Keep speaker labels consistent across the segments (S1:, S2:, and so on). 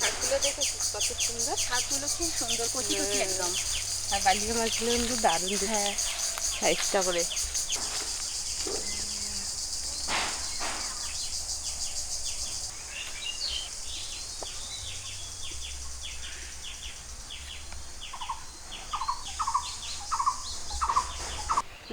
S1: শাকগুলো দেখেছিস কত সুন্দর?
S2: শাকগুলো খুব সুন্দর কচি কচি একদম।
S1: আর বালিয়া মাছগুলো কিন্তু দারুণ
S2: হ্যাঁ
S1: সাইজটা করে।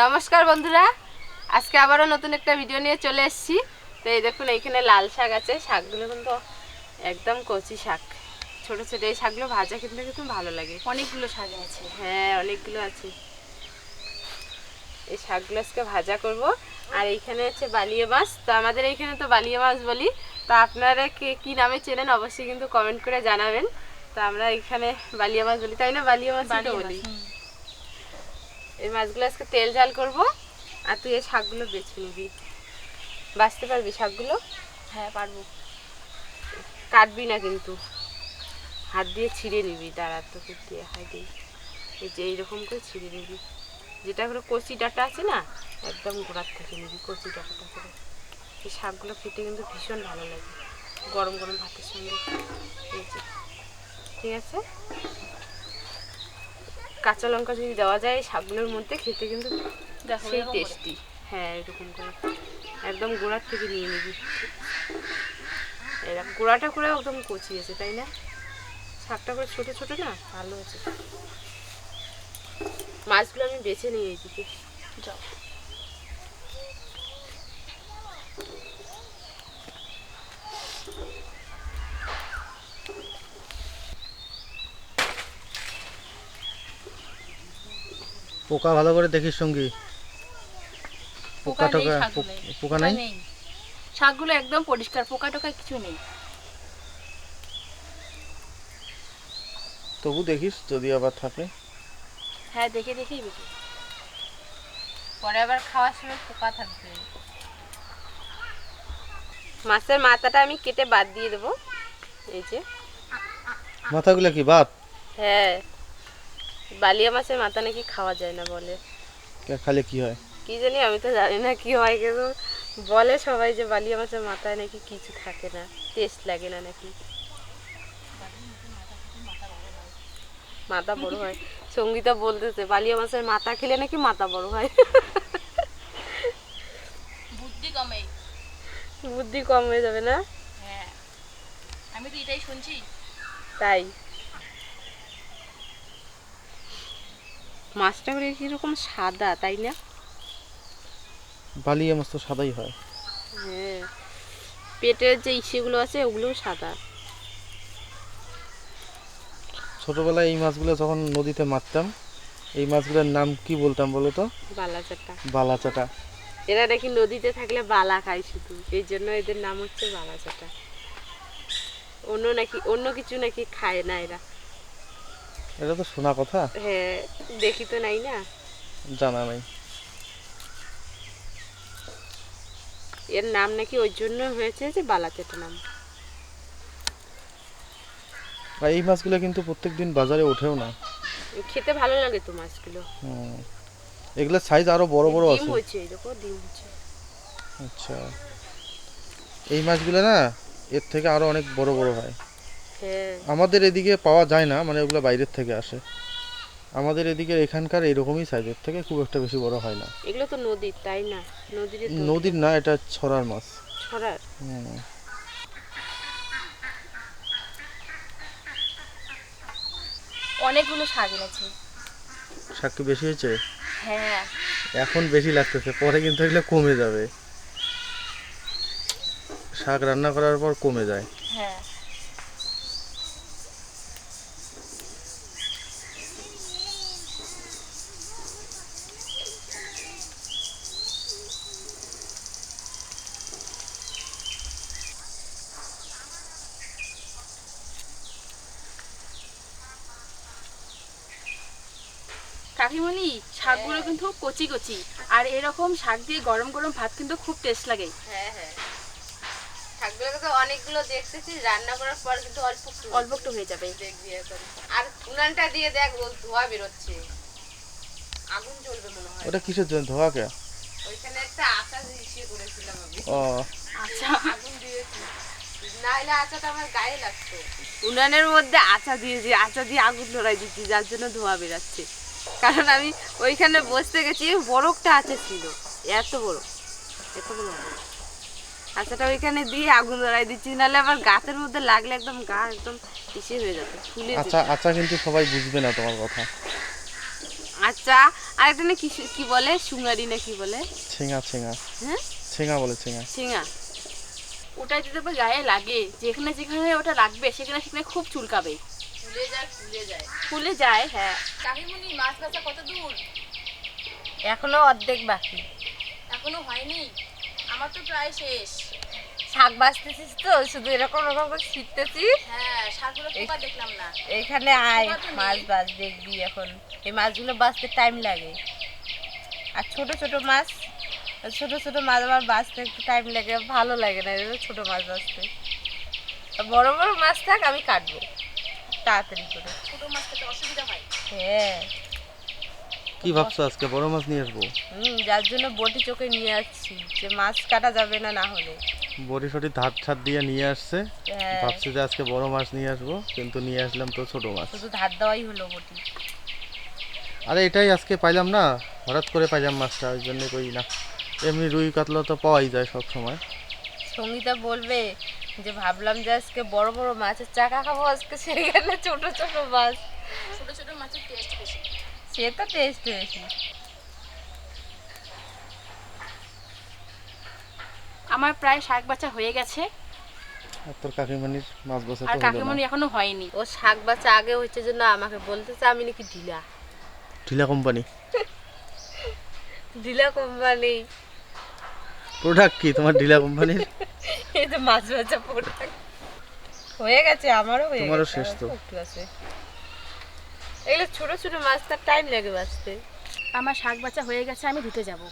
S1: নমস্কার বন্ধুরা আজকে আবারও নতুন একটা ভিডিও নিয়ে চলে এসেছি। তো এই দেখুন এইখানে লাল শাক আছে। শাকগুলো কিন্তু একদম কচি শাক। ছোট ছোট এই শাকগুলো ভাজা কিন্তু কিন্তু ভালো লাগে।
S2: অনেকগুলো শাক আছে।
S1: হ্যাঁ অনেকগুলো আছে। এই শাকগুলো আজকে ভাজা করব। আর এইখানে হচ্ছে বালিয়া মাছ। তো আমাদের এইখানে তো বালিয়া মাছ বলি। তো আপনারা কে কি নামে চেনেন অবশ্যই কিন্তু কমেন্ট করে জানাবেন। তো আমরা এখানে বালিয়া মাছ বলি। তাই না? বালিয়া মাছ বলি। এই মাছগুলো আজকে তেল ঝাল করব। আর তুই এই শাকগুলো বেছে নিবি। বাঁচতে পারবি শাকগুলো?
S2: হ্যাঁ পারব।
S1: কাটবি না কিন্তু। হাত দিয়ে ছিঁড়ে নিবি দাঁড়া তোকে দিয়ে হাত দিয়ে। এই যে এইরকম করে ছিঁড়ে নিবি। যেটা করে কচি ডাটা আছে না একদম গোড়ার থেকে নিবি কচি ডাটাটা করে। এই শাকগুলো খেতে কিন্তু ভীষণ ভালো লাগে গরম গরম ভাতের সঙ্গে। এই যে ঠিক আছে? কাঁচা লঙ্কা যদি দেওয়া যায় এই শাকগুলোর মধ্যে খেতে কিন্তু সেই টেস্টি হ্যাঁ এরকম করে। একদম গোড়ার থেকে নিয়ে নিবি। এরকম গোড়াটা করে একদম কচি আছে তাই না? শাকটা করে ছোট ছোট না? ভালো আছে। মাছগুলো আমি বেছে নিই এইদিকে।
S2: যাও।
S3: পোকা ভালো করে দেখিস, সঙ্গী।
S2: পোকা
S3: টোকা পোকা নাই?
S2: শাকগুলো একদম পরিষ্কার পোকা টোকা কিছু নেই।
S3: তবু দেখিস যদি আবার থাকে।
S2: হ্যাঁ দেখে দেখেই বেশি
S1: পরে আবার খাওয়ার সময় পোকা থাকবে। মাছের মাথাটা আমি কেটে বাদ দিয়ে দেবো। এই যে।
S3: মাথাগুলো কি বাত
S1: হ্যাঁ। বালিয়া মাছের মাথা নাকি খাওয়া যায় না বলে।
S3: খালে কি হয়?
S1: কি জানি আমি তো জানি না কি হয় কিন্তু বলে সবাই যে বালিয়া মাছের মাথায় নাকি কিছু থাকে না টেস্ট লাগে না নাকি। মাথা বড় হয়। সঙ্গীতা বলতেছে বালিয়া মাছের মাথা খেলে নাকি মাথা বড় হয়?
S2: বুদ্ধি কমে।
S1: বুদ্ধি কম হয়ে যাবে না?
S2: হ্যাঁ। আমি তো এটাই শুনছি।
S1: তাই? মাছটা করে কীরকম সাদা তাই না?
S3: বালিয়া মাছ তো সাদাই হয়।
S1: হ্যাঁ। পেটের যে ইসেগুলো আছে ওগুলোও সাদা।
S3: ছোটবেলায় এই মাছগুলো যখন নদীতে মারতাম এই মাছগুলোর নাম কি বলতাম বলো তো?
S1: বালাচাটা।
S3: বালাচাটা।
S1: এরা নাকি নদীতে থাকলে বালা খায় শুধু। এই জন্য এদের নাম হচ্ছে বালাচাটা। অন্য নাকি অন্য কিছু নাকি খায় না এরা।
S3: এটা তো শোনা কথা।
S1: হ্যাঁ দেখি তো নাই না।
S3: জানা নাই।
S1: এর নাম নাকি ওই জন্য হয়েছে যে বালাচাটা নাম
S3: আর এই মাছগুলো কিন্তু প্রত্যেকদিন বাজারে ওঠেও না।
S1: খেতে ভালো লাগে তো মাছগুলো।
S3: হুম। এগুলোর সাইজ আরও বড় বড় আছে।
S1: হয়েছে এই দেখো ডিম হচ্ছে
S3: আচ্ছা। এই মাছগুলো না এর থেকে আরও অনেক বড় বড় হয়।
S1: হ্যাঁ।
S3: আমাদের এদিকে পাওয়া যায় না মানে ওগুলো বাইরের থেকে আসে। আমাদের এদিকে এখানকার এরকমই সাইজের থেকে খুব একটা বেশি বড় হয় না।
S1: এগুলো তো নদীর তাই না? নদীর
S3: না এটা ছড়ার মাছ।
S1: ছড়ার?
S2: অনেকগুলো শাক এনেছে।
S3: শাক কি বেশি হয়েছে?
S2: হ্যাঁ।
S3: এখন বেশি লাগতেছে পরে কিন্তু এগুলো কমে যাবে। শাক রান্না করার পর কমে যায়
S2: হ্যাঁ কাকিমণি শাকগুলো কিন্তু কচি কচি আর এরকম শাক দিয়ে গরম গরম ভাত কিন্তু খুব টেস্ট লাগে।
S1: হ্যাঁ হ্যাঁ। শাকগুলোকে তো অনেকগুলো দেখতেছি রান্না করার পর কিন্তু অল্প
S2: অল্প একটু হয়ে যাবে।
S1: দেখবি এখন। আর উনানটা দিয়ে দেখ ধোয়া বেরোচ্ছে। আগুন জ্বলবে মনে হয়।
S3: ওটা কিসের জন্য ধোয়া কে
S1: ওইখানে একটা আশা ইসে করেছিলাম আমি।
S3: ও।
S2: আচ্ছা।
S1: আগুন দিয়েছি। নাহলে আচাটা আমার গায়ে লাগতো। উনানের মধ্যে আচা দিয়েছি আচা দিয়ে আগুন ধরাই দিচ্ছি যার জন্য ধোঁয়া বেরাচ্ছে। কারণ আমি ওইখানে বসতে গেছি বরফটা আছে ছিল এত বড় এত বড়। আচাটা ওইখানে দিয়ে আগুন ধরাই দিচ্ছি নাহলে আবার গাছের মধ্যে লাগলে একদম গা একদম ইসে হয়ে যেত ফুলে
S3: আচ্ছা আচ্ছা কিন্তু সবাই বুঝবে না তোমার কথা।
S1: আচ্ছা আর একটা না কি কি বলে? সুঙ্গারি না কি বলে?
S3: ছিঙা ছিঙা।
S1: হ্যাঁ?
S3: ছিঙা বলে ছিঙা।
S1: ছিঙা।
S2: ওটা যদি গায়ে লাগে যেখানে যেখানে ওটা লাগবে সেখানে সেখানে খুব চুলকাবে।
S1: ফুলে যায়
S2: হ্যাঁ।
S4: কাকিমণি মাছ বেচা কত দূর?
S1: এখনও অর্ধেক বাকি।
S4: এখনও হয়নি? আমার তো প্রায় শেষ।
S1: শাক বাঁচতেছিস তো শুধু এরকম এরকম করে
S4: হ্যাঁ শাকগুলো পোকা দেখলাম না।
S1: এখানে আয়। মাছ বাঁচ দেখবি এখন। এই মাছগুলো বাঁচতে টাইম লাগে। আর ছোট ছোট মাছ ছোট ছোট মাছ আমার বাঁচতে একটু টাইম লাগে ভালো লাগে না ছোট মাছ বাঁচতে বড় বড় মাছ থাক আমি কাটবো। তাড়াতাড়ি করে।
S4: ছোট মাছ খেতে অসুবিধা হয়।
S1: হ্যাঁ
S3: কি ভাবছ আজকে? বড় মাছ নিয়ে আসব?
S1: হুম যার জন্য বটি চোখে নিয়ে আসছি যে মাছ কাটা যাবে না না হলে।
S3: বড়ি সটি ধার ছাদ দিয়ে নিয়ে আসছে।
S1: হ্যাঁ।
S3: ভাবছি যে আজকে বড় মাছ নিয়ে আসব কিন্তু নিয়ে আসলাম তো ছোট মাছ।
S1: শুধু ধার দেওয়াই হলো বটি।
S3: আরে এটাই আজকে পাইলাম না। হঠাৎ করে পাইলাম মাছটা ওই জন্য কই না। এমনি রুই কাতলা তো পাওয়াই যায় সব সময়
S1: সঙ্গীতা বলবে যে ভাবলাম যে আজকে বড় বড় মাছের চাকা খাব আজকে সেখানে ছোট ছোট মাছ।
S4: ছোট ছোট মাছের টেস্ট বেশি।
S1: সে তো টেস্ট বেশি।
S2: আমার প্রায় শাক বাচ্চা হয়ে গেছে।
S3: আর তোর কাকিমানির মাছ বসে
S2: আর কাকিমণি এখনও হয়নি।
S1: ও শাক বাচ্চা আগে হচ্ছে জন্য আমাকে বলতেছে আমি নাকি ঢিলা।
S3: ঢিলা কোম্পানি।
S1: ঢিলা কোম্পানি।
S3: প্রোডাক্ট কি? তোমার ঢিলা কোম্পানির?
S1: এই তো মাছ বাচ্চা প্রোডাক্ট। হয়ে গেছে আমারও হয়ে
S3: তোমারও শেষ তো।
S1: এগুলো ছোট ছোট মাছ তার টাইম লাগে বাঁচতে।
S2: আমার শাক বাচা হয়ে গেছে আমি ধুতে যাব।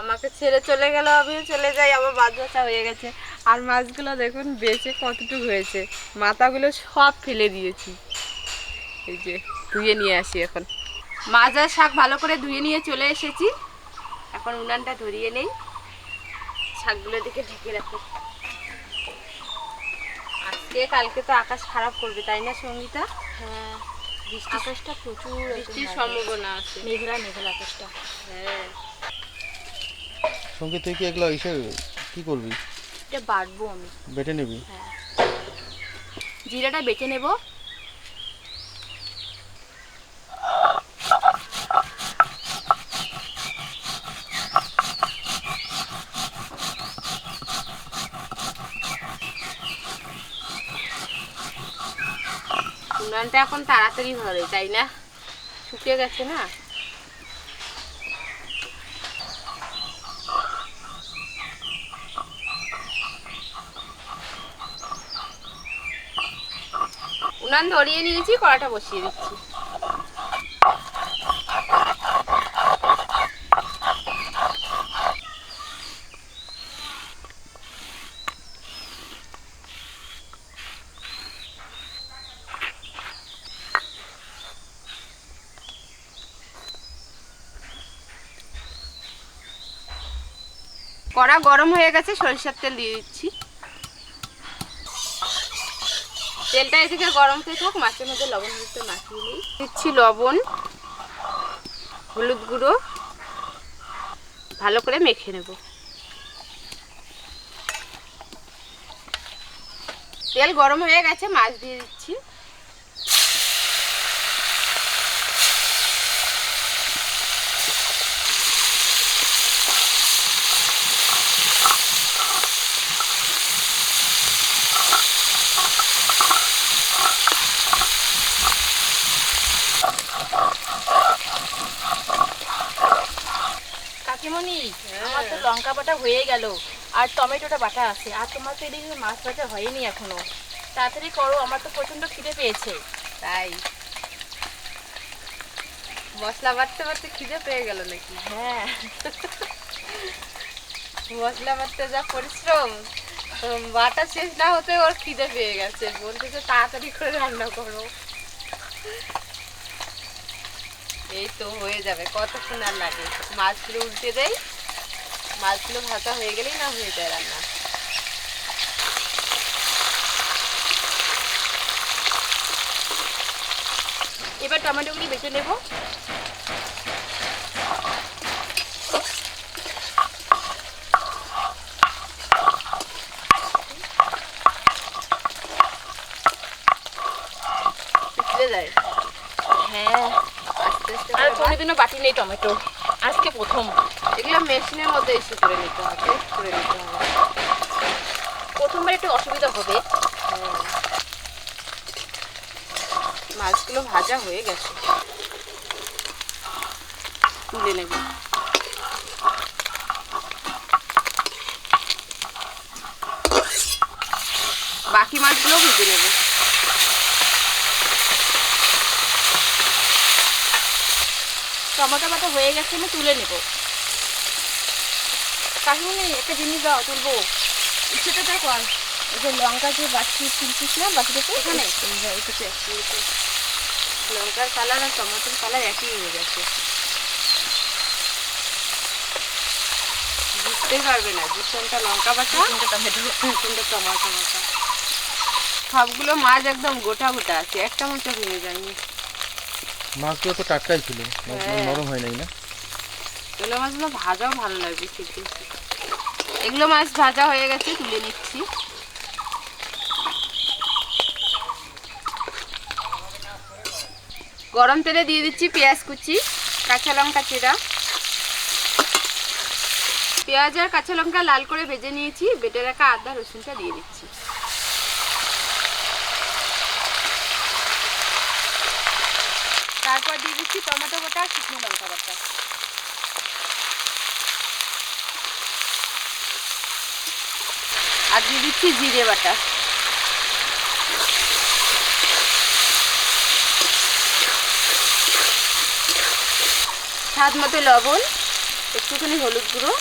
S1: আমাকে ছেড়ে চলে গেল আমিও চলে যাই আমার মাছ বাচ্চা হয়ে গেছে। আর মাছগুলো দেখুন বেঁচে কতটুকু হয়েছে। মাথাগুলো সব ফেলে দিয়েছি। এই যে ধুয়ে নিয়ে আসি এখন। মাছ আর শাক ভালো করে ধুয়ে নিয়ে চলে এসেছি। এখন উনানটা ধরিয়ে নেই। শাকগুলো দিকে ঢেকে রাখি। আজকে কালকে তো আকাশ খারাপ করবে তাই না সঙ্গীতা?
S2: হ্যাঁ
S1: বৃষ্টি
S2: আকাশটা প্রচুর
S1: বৃষ্টির সম্ভাবনা আছে।
S2: মেঘলা মেঘলা আকাশটা।
S1: হ্যাঁ।
S3: সঙ্গে তুই কি এগুলো ইসে কি করবি?
S2: এটা বাটবো আমি।
S3: বেটে নিবি?
S2: জিরাটা বেটে নেব।
S1: উনানটা এখন তাড়াতাড়ি ধরে তাই না? শুকিয়ে গেছে না? উনান ধরিয়ে নিয়েছি, কড়াটা বসিয়ে দিচ্ছি। কড়া গরম হয়ে গেছে, সরিষার তেল দিয়ে দিচ্ছি। তেলটা এদিকে গরম হতে থাক, মাছের মধ্যে লবণ মাখিয়ে নিই। দিচ্ছি লবণ, হলুদ গুঁড়ো। ভালো করে মেখে নেব। তেল গরম হয়ে গেছে, মাছ দিয়ে দিচ্ছি।
S2: কাকিমণি আমার তো লঙ্কা বাটা হয়ে গেল আর টমেটোটা বাটা আছে আর তোমার তো এদিকে মাছ বাটা হয়নি এখনও। তাড়াতাড়ি করো আমার তো প্রচণ্ড খিদে পেয়েছে।
S1: তাই? মশলা বাটতে বাটতে খিদে পেয়ে গেল নাকি?
S2: হ্যাঁ।
S1: মশলা বাটতে যা পরিশ্রম বাটা শেষ না হতে ওর খিদে পেয়ে গেছে। বলতেছে তাড়াতাড়ি করে রান্না করো। এই তো হয়ে যাবে কত আর লাগে? মাছগুলো উল্টে দেয় মাছগুলো ভাতা হয়ে গেলেই না হয়ে যায় রান্না।
S2: এবার টমেটোগুলি বেটে নেব। কোনোদিনও বাটি নেই টমেটো? আজকে প্রথম।
S1: এগুলো মেশিনের মধ্যে ইস্যু করে নিতে হবে করে নিতে হবে।
S2: প্রথমবার একটু অসুবিধা হবে।
S1: মাছগুলো ভাজা হয়ে গেছে। তুলে নেব। বাকি মাছগুলো ভেজে নেব।
S2: টমেটো বাটা হয়ে গেছে আমি তুলে নেব। কাকিমনি একটা জিনিস দাও তুলবো।
S1: কর
S2: এই যে লঙ্কা যে বাটি তুলছিস না বাটিটাতে
S1: এখানে?
S2: হ্যাঁ।
S1: লঙ্কার কালার আর টমেটোর কালার একই হয়ে গেছে। বুঝতেই পারবে না যে কোনটা লঙ্কা বাটা
S2: তিনটে টমেটো
S1: কোনটা টমাটো। বাটা সবগুলো মাছ একদম গোটা গোটা আছে একটা মাছও ভেঙে যায়নি।
S3: মাছগুলো তো টাটকাই ছিল মাছগুলো
S1: হ্যাঁ।
S3: নরম হয় নাই না?
S1: এগুলো মাছগুলো ভাজাও ভালো লাগবে খেতে। এগুলো মাছ ভাজা হয়ে গেছে তুলে নিচ্ছি। গরম তেলে দিয়ে দিচ্ছি পেঁয়াজ কুচি কাঁচা লঙ্কা চেরা। পেঁয়াজ আর কাঁচা লঙ্কা লাল করে ভেজে নিয়েছি বেটে রাখা আদা রসুনটা দিয়ে দিচ্ছি। তারপর দিয়ে দিচ্ছি, টমেটো বাটা, শুকনো লঙ্কা বাটা। আর দিয়ে দিচ্ছি জিরে বাটা। স্বাদ মতো লবণ, একটুখানি হলুদ গুঁড়ো।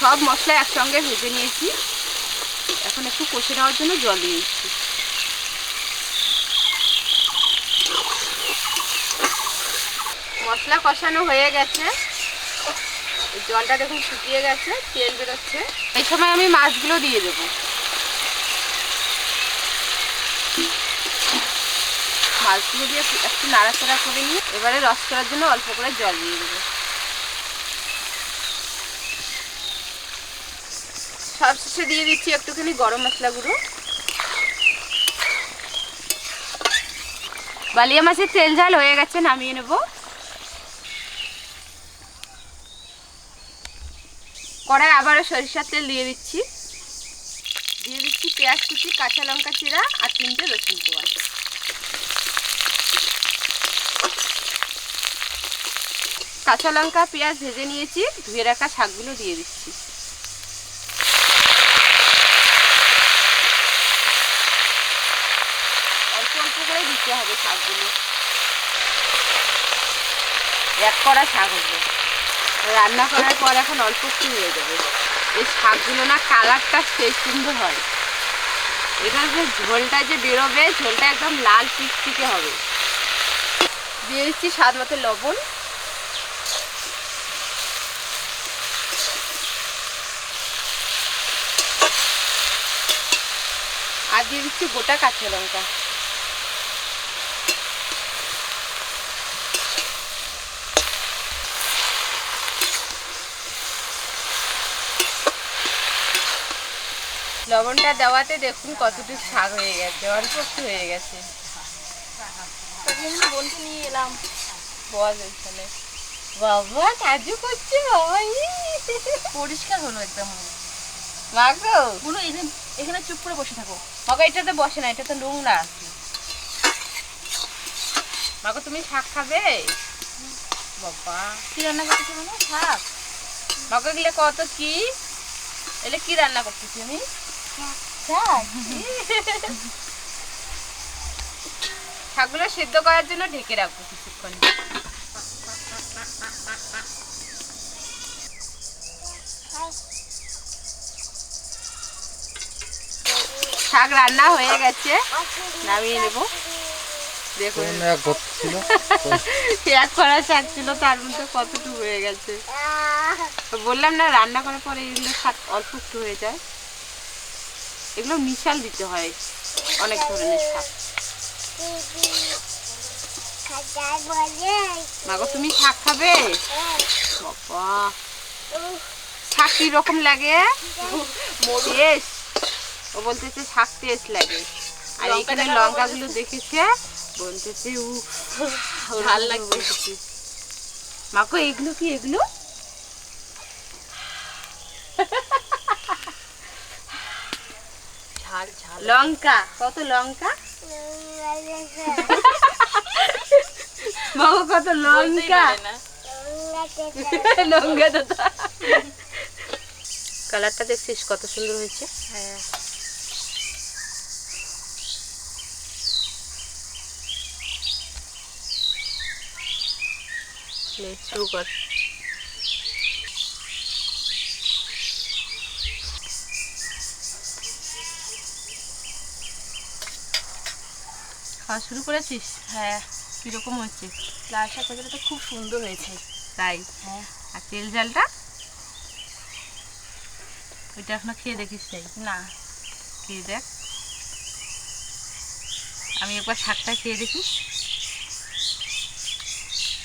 S1: সব মশলা একসঙ্গে ভেজে নিয়েছি। এখন একটু কষে নেওয়ার জন্য জল দিয়ে দিচ্ছি। মশলা কষানো হয়ে গেছে। জলটা দেখুন শুকিয়ে গেছে, তেল বেরোচ্ছে। এই সময় আমি মাছগুলো দিয়ে দেবো। মাছগুলো দিয়ে একটু- নাড়াচাড়া করে নিয়ে এবারে রস করার জন্য অল্প করে জল দিয়ে দেবো। সবশেষে দিয়ে দিচ্ছি একটুখানি গরম মশলা গুঁড়ো। বালিয়া মাছের তেল ঝাল হয়ে গেছে, নামিয়ে নেব। কড়াই আবারও সরিষার তেল দিয়ে দিচ্ছি। দিয়ে দিচ্ছি পেঁয়াজ কুচি, কাঁচা লঙ্কা চিরা আর তিনটে রসুন কোয়া। কাঁচা লঙ্কা, পেঁয়াজ ভেজে নিয়েছি, ধুয়ে রাখা শাকগুলো দিয়ে দিচ্ছি অল্প অল্প করে দিতে হবে শাকগুলো এক কড়া শাক হবে রান্না করার পর এখন অল্প একটু হয়ে যাবে এই শাকগুলো না কালারটা সেই সুন্দর হয়। এটার যে ঝোলটা যে বেরোবে, ঝোলটা একদম লাল চিকচিকে হবে। দিয়ে দিচ্ছি স্বাদ মতো লবণ। আর দিয়ে দিচ্ছি গোটা কাঁচা লঙ্কা। লবণটা দেওয়াতে দেখুন কতটুকু শাক হয়ে গেছে অল্প একটু হয়ে গেছে।
S2: বোনকে নিয়ে এলাম।
S1: বল এখানে। বাবা কাজু করছে? বাবা।
S2: পরিষ্কার হলো একদম।
S1: মাগো
S2: বুনু এখানে এখানে চুপ করে বসে থাকো।
S1: মাগো এটাতে বসে না এটা তো নোংরা মাগো তুমি শাক খাবে? বাবা।
S2: কি রান্না করতেছো মানে শাক।
S1: মাগো এগুলো কত কি? এলে কি রান্না করতেছি আমি শাকগুলো সেদ্ধ করার জন্য ঢেকে রাখব কিছুক্ষণ। শাক রান্না হয়ে গেছে নামিয়ে নেব। দেখুন।
S3: এক
S1: কড়া শাক ছিল তার মধ্যে কতটুকু হয়ে গেছে। বললাম না রান্না করার পরে এগুলো শাক অল্প একটু হয়ে যায়। এগুলো মিশাল দিতে হয় অনেক ধরনের শাক। মাগো তুমি শাক খাবে? বাবা শাক কি রকম লাগে? টেস্ট। ও বলতেছে শাক টেস্ট লাগে। আর এখানে লঙ্কাগুলো দেখেছে? বলতেছে উ
S2: ঝাল লাগছে।
S1: বলতেছে। মাকো এগুলো কি এগুলো?
S2: ঝাল ঝাল
S1: লঙ্কা কত লঙ্কা? বাবা কত লঙ্কা। লঙ্কা দাদা কালারটা দেখছিস কত সুন্দর হয়েছে?
S2: হ্যাঁ।
S1: শুরু কর। খাওয়া শুরু করেছিস?
S2: হ্যাঁ
S1: কীরকম হচ্ছে
S2: লাল শাক ভাজাটা তো খুব সুন্দর হয়েছে।
S1: তাই?
S2: হ্যাঁ।
S1: আর তেল জালটা? ওইটা এখনও খেয়ে দেখিস তাই
S2: না।
S1: খেয়ে দেখ। আমি একবার শাকটা খেয়ে দেখি।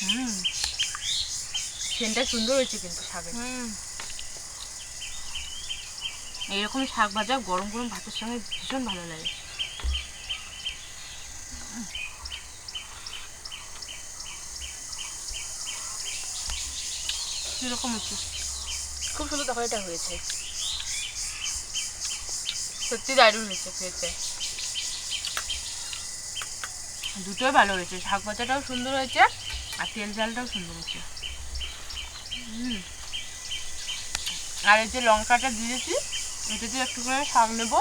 S1: হুম। সেন্টটা সুন্দর হয়েছে কিন্তু শাকের।
S2: হুম।
S1: এইরকম শাক ভাজা গরম গরম ভাতের সঙ্গে ভীষণ ভালো লাগে। কীরকম হচ্ছে
S2: খুব সুন্দর তরকারিটা হয়েছে।
S1: সত্যি দারুণ হয়েছে খেতে। দুটোই ভালো হয়েছে। শাক ভাজাটাও সুন্দর হয়েছে আর তেল ঝালটাও সুন্দর হয়েছে। হুম। আর এই যে লঙ্কাটা দিয়েছি এটা দিয়ে একটু করে শাক নেব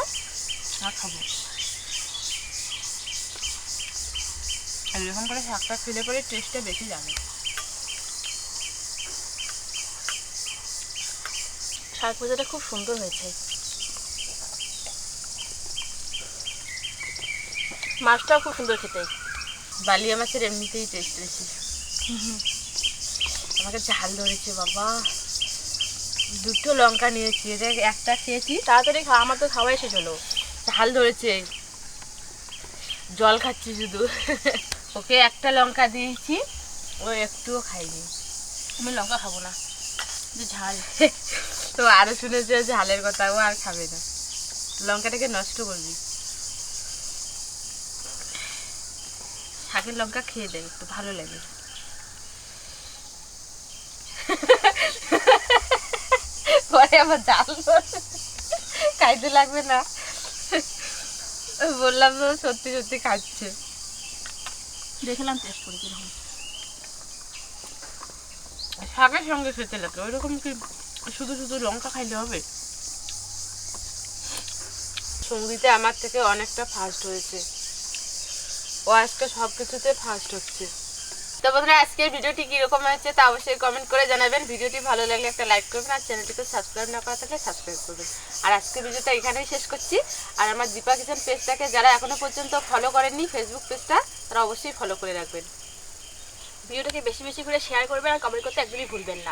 S1: আর খাব। এরকম করে শাকটা খেলে পরে টেস্টটা বেশি যাবে
S2: শাক ভাজাটা খুব সুন্দর হয়েছে। মাছটাও খুব সুন্দর খেতে।
S1: বালিয়া মাছের এমনিতেই টেস্ট বেশি। আমাকে ঝাল ধরেছে বাবা। দুটো লঙ্কা নিয়েছি একটা খেয়েছি।
S2: তাড়াতাড়ি খাওয়া আমার তো খাওয়াই শেষ হলো।
S1: ঝাল ধরেছে। জল খাচ্ছি শুধু। ওকে একটা লঙ্কা দিয়েছি ও একটুও খাইনি
S2: আমি লঙ্কা খাব না। যে ঝাল।
S1: তো আরও শুনেছে ঝালের কথা, ও আর খাবে না। লঙ্কাটাকে নষ্ট করবি। শাকের লঙ্কা খেয়ে দেয় একটু ভালো লাগে। পরে আবার জাল খাইতে লাগবে না। বললাম তো সত্যি সত্যি খাচ্ছে।
S2: দেখলাম টেস্ট করে কীরকম।
S1: শাকের সঙ্গে খেতে লাগে, ওইরকম কি শুধু শুধু লঙ্কা খাইলে হবে? সঙ্গীতে আমার থেকে অনেকটা ফার্স্ট হয়েছে। ও আজকে সব কিছুতে ফার্স্ট হচ্ছে। তো বন্ধুরা আজকের ভিডিওটি কীরকম হয়েছে তা অবশ্যই কমেন্ট করে জানাবেন। ভিডিওটি ভালো লাগলে একটা লাইক করবেন আর চ্যানেলটিকে সাবস্ক্রাইব না করা থাকলে সাবস্ক্রাইব করবেন। আর আজকের ভিডিওটা এখানেই শেষ করছি। আর আমার দীপা কিচেন পেজটাকে যারা এখনও পর্যন্ত ফলো করেননি ফেসবুক পেজটা তারা অবশ্যই ফলো করে রাখবেন।
S2: ভিডিওটাকে বেশি বেশি করে শেয়ার করবেন আর কমেন্ট করতে একদমই ভুলবেন না।